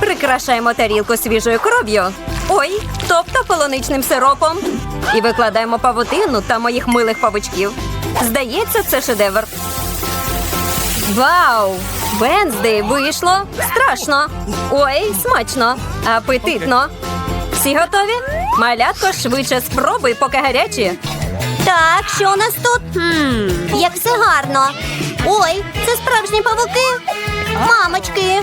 Прикрашаємо тарілку свіжою кров'ю. Ой, тобто полуничним сиропом. І викладаємо павутину та моїх милих павучків. Здається, це шедевр. Вау! Венздей вийшло страшно. Ой, смачно, апетитно. Всі готові? Малятко швидше спробуй, поки гарячі. Так, що у нас тут? Хм, як все гарно. Ой, це справжні павуки. Мамочки.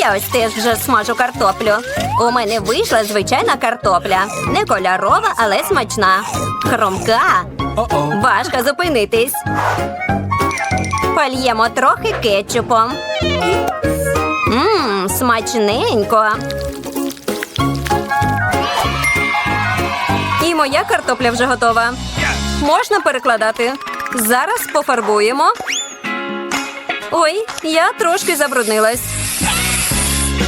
Я ось теж вже смажу картоплю. У мене вийшла звичайна картопля. Не кольорова, але смачна. Хромка. Важко зупинитись. Польємо трохи кетчупом. Мм, смачненько. І моя картопля вже готова. Можна перекладати. Зараз пофарбуємо. Ой, я трошки забруднилась.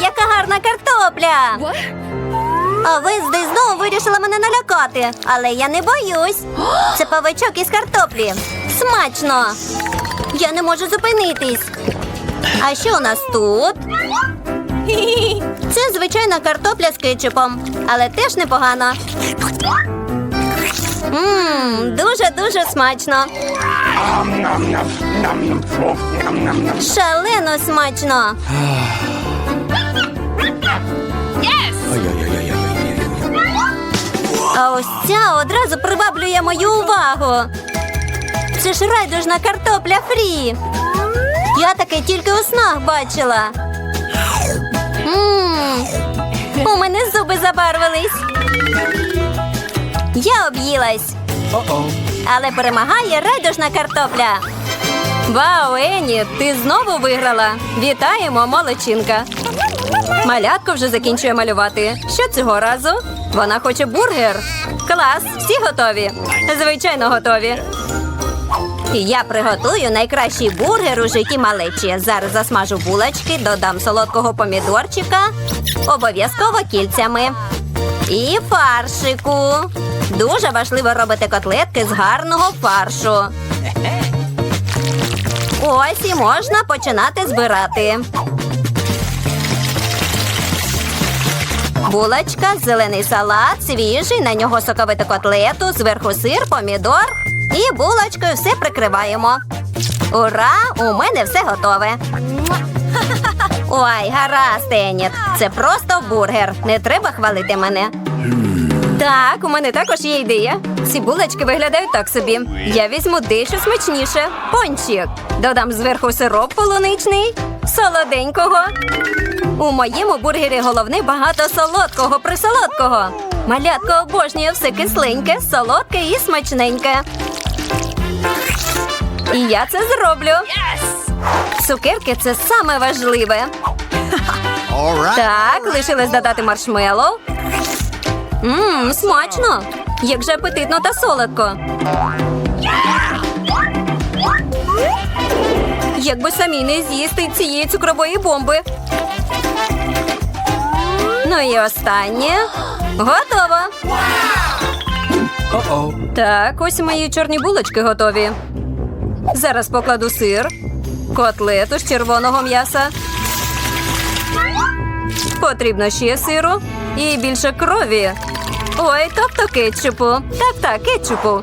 яка гарна картопля! А ви здесь знову вирішили мене налякати, але я не боюсь. Це павичок із картоплі. Смачно! Я не можу зупинитись. А що у нас тут? Це звичайна картопля з кетчупом, але теж непогано. Ммм, дуже-дуже смачно. Шалено смачно. Ось ця одразу приваблює мою увагу. Це ж райдужна картопля фрі. Я таке тільки у снах бачила. Мм, у мене зуби забарвились. Я об'їлась. Але перемагає райдужна картопля. Вау, Ені, ти знову виграла. Вітаємо, молодчинка. Малятко вже закінчує малювати. Що цього разу? Вона хоче бургер. Клас, всі готові? Звичайно, готові. Я приготую найкращий бургер у житті малечі. Зараз засмажу булочки, додам солодкого помідорчика, обов'язково кільцями. І фаршику. Дуже важливо робити котлетки з гарного фаршу. Ось і можна починати збирати. Булочка, зелений салат, свіжий, на нього соковиту котлету, зверху сир, помідор. І булочкою все прикриваємо. Ура! У мене все готове. Ой, гаразд, Еніт. Це просто бургер. Не треба хвалити мене. Так, у мене також є ідея. Ці булочки виглядають так собі. Я візьму дещо смачніше. Пончик. Додам зверху сироп полуничний, солоденького. У моєму бургері головне багато солодкого присолодкого. Малятко обожнює все кисленьке, солодке і смачненьке. І я це зроблю. Цукерки це саме важливе. Right. Так, лишилось додати маршмеллоу. Ммм, смачно. Як же апетитно та солодко. Якби самі не з'їсти цієї цукрової бомби. Ну і останнє. Готово. Так, ось мої чорні булочки готові. Зараз покладу сир, котлету з червоного м'яса. Потрібно ще сиру і більше крові. Ой, тобто кетчупу. Так, так, кетчупу.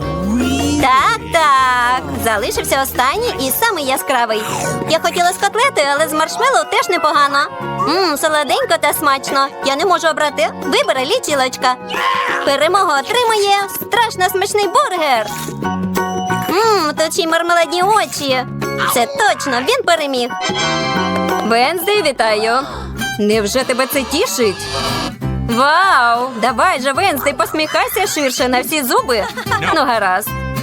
Так, так. Залишився останній і самий яскравий. Я хотіла з котлети, але з маршмеллоу теж непогано. Мм, солоденько та смачно. Я не можу обрати. Вибери лічилочка. Перемогу отримує страшно смачний бургер. Мм, тут мармеладні очі. Це точно він переміг. Венздей, вітаю. Невже тебе це тішить? Вау! Давай же, Венсти, посміхайся ширше на всі зуби. Ну, гаразд.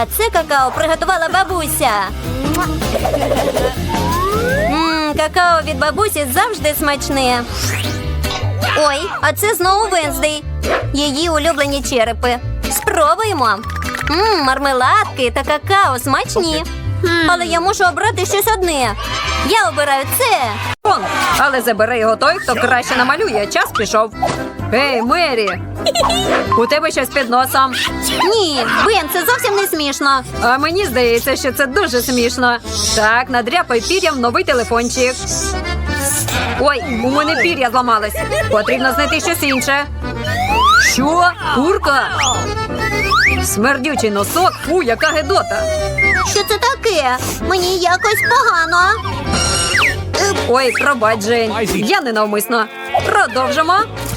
А це какао приготувала бабуся. Мм, какао від бабусі завжди смачне. Ой, а це знову Венздей. Її улюблені черепи. Спробуємо. Мм, мармеладки та какао смачні. Але я мушу обрати щось одне. Я обираю це. Але забери його той, хто краще намалює. Час пішов. Ей, Мері! У тебе щось під носом. Ні, Бен, це зовсім не смішно. А мені здається, що це дуже смішно. Так, надряпай пір'ям новий телефончик. Ой, у мене пір'я зламалось. Потрібно знайти щось інше. Що? Курка? Смердючий носок, фу, яка гедота. Що це таке? Мені якось погано. Ой, пробач, Жень. Я ненавмисно. Продовжимо.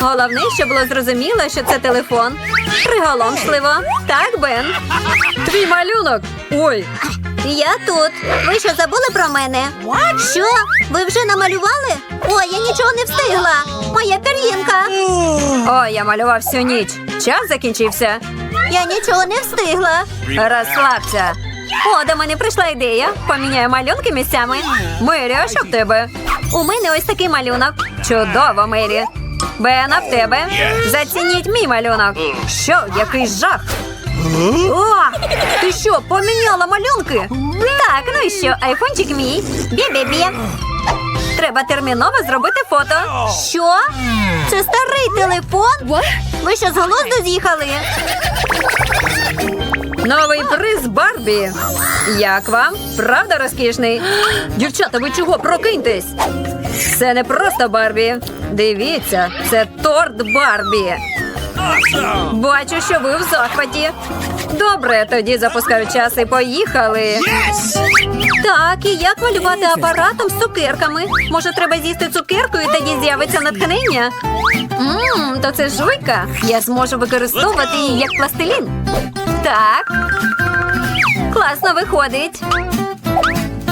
Головне, щоб було зрозуміло, що це телефон. Приголомшливо. Так, Бен. Твій малюнок. Ой, Я тут. Ви що забули про мене? Що? Ви вже намалювали? Ой, я нічого не встигла. Моя пір'їнка. ой, я малював всю ніч. Час закінчився. Я нічого не встигла. Розслабся. О, до мене прийшла ідея. Поміняю малюнки місцями. Мері, а що в тебе? У мене ось такий малюнок. Чудово, Мері. Бена, в тебе. Зацініть мій малюнок. Що, який жах? О, ти що, поміняла малюнки? Так, ну і що, айфончик мій. Бі-бі-бі. Треба терміново зробити фото. Що? Це старий телефон? Ви що з глузду з'їхали? Новий приз Барбі. Як вам? Правда розкішний? Дівчата, ви чого? Прокиньтесь. Це не просто Барбі. Дивіться, це торт Барбі. Бачу, що ви в захваті. Добре, тоді запускаю час і поїхали. Так, і як малювати апаратом з цукерками? Може, треба з'їсти цукерку і тоді з'явиться натхнення? Ммм, то це жуйка. Я зможу використовувати її як пластилін. Так. Класно виходить.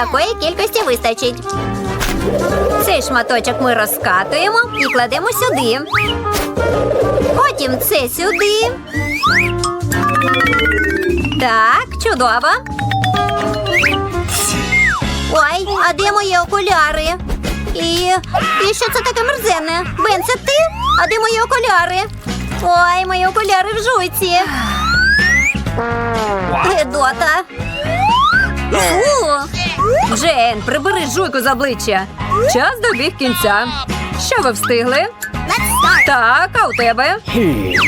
Такої кількості вистачить. Цей шматочок ми розкатуємо і кладемо сюди. Потім це сюди. Так, чудово. Ой, а де мої окуляри? І, і що це таке мерзенне? Бен, це ти? А де мої окуляри? Ой, мої окуляри в жуйці. Гедота. Фу! Джейн, прибери жуйку з обличчя. Час добіг кінця. Що ви встигли? Так, а у тебе?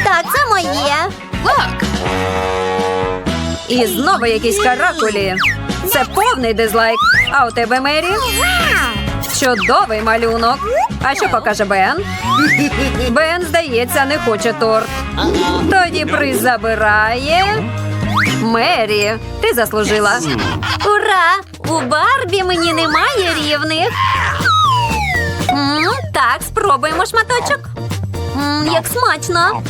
Так, це моє. І знову якісь каракулі. Це повний дизлайк. А у тебе Мері? Чудовий малюнок. А що покаже Бен? Бен, здається, не хоче торт. Тоді приз забирає. Мері, ти заслужила. Ура! У Барбі мені немає рівних. М, так, спробуємо шматочок. М, як смачно.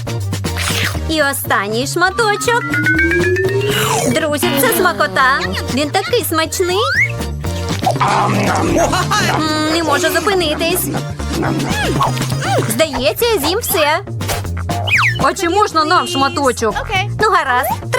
І останній шматочок. Друзі, це смакота. Він такий смачний. М, не можу зупинитись. Здається, я з'їм все. А чи можна нам шматочок? Ну, гаразд,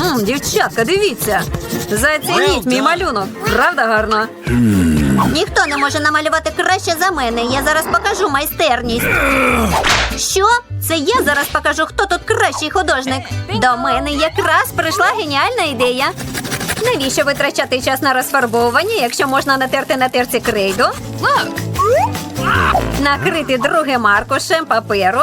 Мм, дівчатка, дивіться. Зацініть мій малюнок. Правда гарно? Ніхто не може намалювати краще за мене. Я зараз покажу майстерність. Що? Це я зараз покажу, хто тут кращий художник. До мене якраз прийшла геніальна ідея. Навіщо витрачати час на розфарбовування, якщо можна натерти на терці крейду? Накрити другим аркушем паперу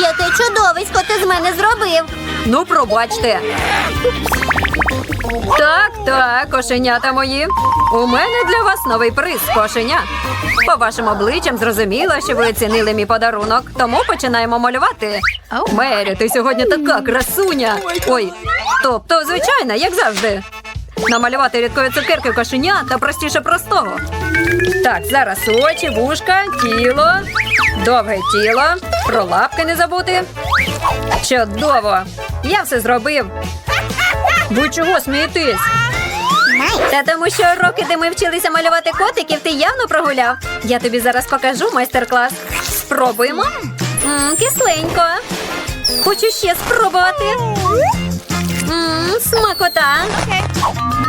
Яке чудовисько ти з мене зробив. Ну, пробачте. Так, так, кошенята мої. У мене для вас новий приз, кошеня. По вашим обличчям зрозуміло, що ви оцінили мій подарунок, тому починаємо малювати. Мері, ти сьогодні така красуня. Ой, тобто, звичайно, як завжди. Намалювати рідкої цукерки кошеня та простіше простого. Так, зараз очі, вушка, тіло, довге тіло, про лапки не забути. Чудово! Я все зробив. Ви чого смієтесь? Та тому що роки, де ми вчилися малювати котиків, ти явно прогуляв. Я тобі зараз покажу майстер-клас. Спробуємо. М, кисленько. Хочу ще спробувати. М, смакота.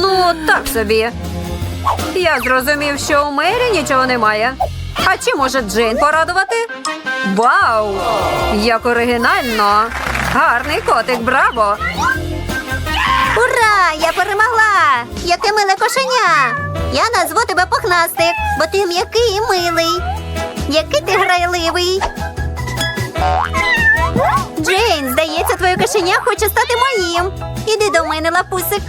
Ну, так собі. Я зрозумів, що у Мері нічого немає. А чи може Джейн порадувати? Вау! Як оригінально! Гарний котик, браво! Ура! Я перемогла! Яке миле кошеня! Я назву тебе пухнастик, бо ти м'який і милий. Який ти грайливий. Джейн, здається, твоє кошеня хоче стати моїм. Іди до мене, лапусик.